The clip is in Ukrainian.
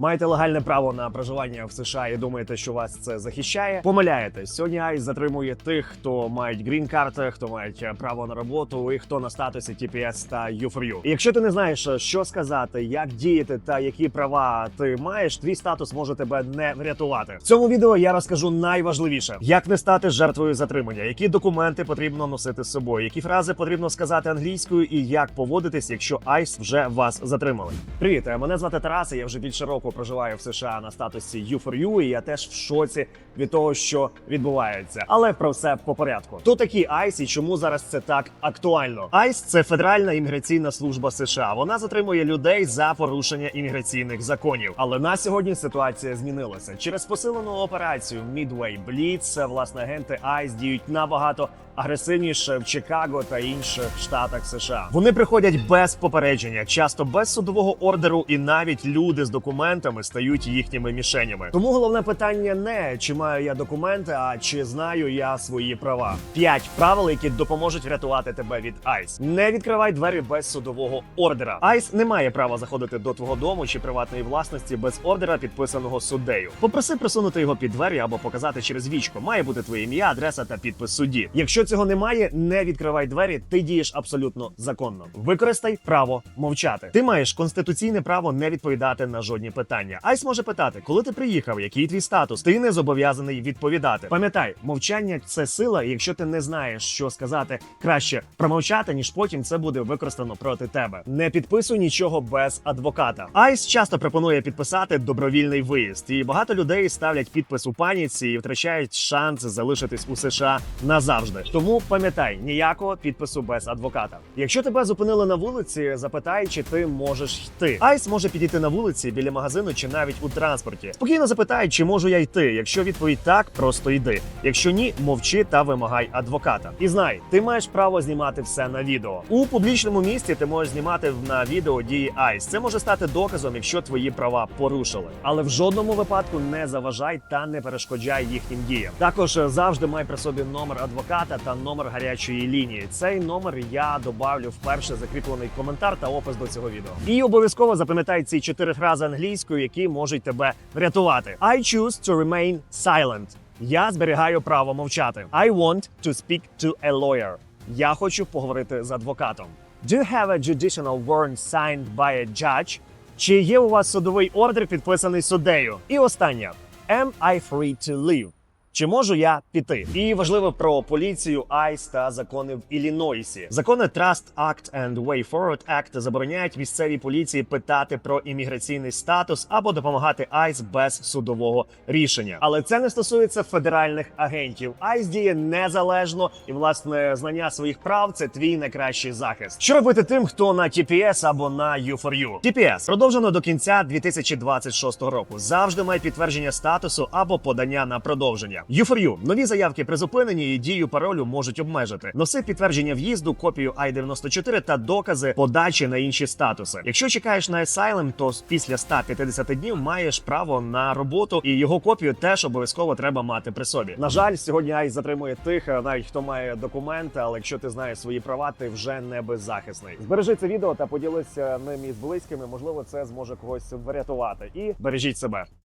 Маєте легальне право на проживання в США і думаєте, що вас це захищає? Помиляєтесь. Сьогодні ICE затримує тих, хто мають грін-карти, хто мають е, право на роботу і хто на статусі TPS та U4U. І якщо ти не знаєш, е, що сказати, як діяти та які права ти маєш, твій статус може тебе не врятувати. В цьому відео я розкажу найважливіше, як не стати жертвою затримання, які документи потрібно носити з собою, які фрази потрібно сказати англійською, і як поводитись, якщо ICE вже вас затримали. Привіт, е, мене звати Тарас. і Я вже більше року проживаю в США на статусі U4U, і я теж в шоці від того, що відбувається. Але про все по порядку. Хто такі ICE і чому зараз це так актуально? ICE – це федеральна імміграційна служба США. Вона затримує людей за порушення імміграційних законів. Але на сьогодні ситуація змінилася через посилену операцію Midway Blitz, Власне, агенти ICE діють набагато агресивніше в Чикаго та інших штатах США. Вони приходять без попередження, часто без судового ордеру, і навіть люди з документами стають їхніми мішенями. Тому головне питання не чи маю я документи, а чи знаю я свої права. П'ять правил, які допоможуть врятувати тебе від ICE. Не відкривай двері без судового ордера. ICE не має права заходити до твого дому чи приватної власності без ордера, підписаного суддею. Попроси присунути його під двері або показати через вічко. Має бути твоє ім'я, адреса та підпис судді. Якщо цього немає, не відкривай двері. Ти дієш абсолютно законно. Використай право мовчати. Ти маєш конституційне право не відповідати на жодні питання. Айс може питати, коли ти приїхав, який твій статус. Ти не зобов'язаний відповідати. Пам'ятай, мовчання це сила. і Якщо ти не знаєш, що сказати, краще промовчати, ніж потім це буде використано проти тебе. Не підписуй нічого без адвоката. Айс часто пропонує підписати добровільний виїзд, і багато людей ставлять підпис у паніці і втрачають шанс залишитись у США назавжди. Тому пам'ятай ніякого підпису без адвоката. Якщо тебе зупинили на вулиці, запитай, чи ти можеш йти. Айс може підійти на вулиці біля магазину чи навіть у транспорті. Спокійно запитай, чи можу я йти. Якщо відповідь так, просто йди. Якщо ні, мовчи та вимагай адвоката. І знай, ти маєш право знімати все на відео. У публічному місці ти можеш знімати на відео дії Айс. Це може стати доказом, якщо твої права порушили. Але в жодному випадку не заважай та не перешкоджай їхнім діям. Також е, завжди май при собі номер адвоката та номер гарячої лінії. Цей номер я добавлю вперше закріплений коментар та опис до цього відео. І обов'язково запам'ятай ці чотири фрази англійською, які можуть тебе врятувати. I choose to remain silent. Я зберігаю право мовчати. I want to speak to a lawyer. Я хочу поговорити з адвокатом. Do you have a judicial warrant signed by a judge? Чи є у вас судовий ордер, підписаний суддею? І останнє. Am I free to leave? Чи можу я піти? І важливо про поліцію, ICE та закони в Іллінойсі. Закони Trust Act and Way Forward Act забороняють місцевій поліції питати про імміграційний статус або допомагати ICE без судового рішення. Але це не стосується федеральних агентів. ICE діє незалежно, і власне знання своїх прав це твій найкращий захист. Що робити тим, хто на TPS або на U4U? TPS продовжено до кінця 2026 року. Завжди має підтвердження статусу або подання на продовження. U4U. нові заявки при зупиненні і дію паролю можуть обмежити. Носи підтвердження в'їзду, копію I-94 та докази подачі на інші статуси. Якщо чекаєш на Asylum, то після 150 днів маєш право на роботу, і його копію теж обов'язково треба мати при собі. На жаль, сьогодні ICE затримує тих, е, навіть хто має документи, але якщо ти знаєш свої права, ти вже не беззахисний. Збережи це відео та поділися ним із близькими. Можливо, це зможе когось врятувати. І бережіть себе.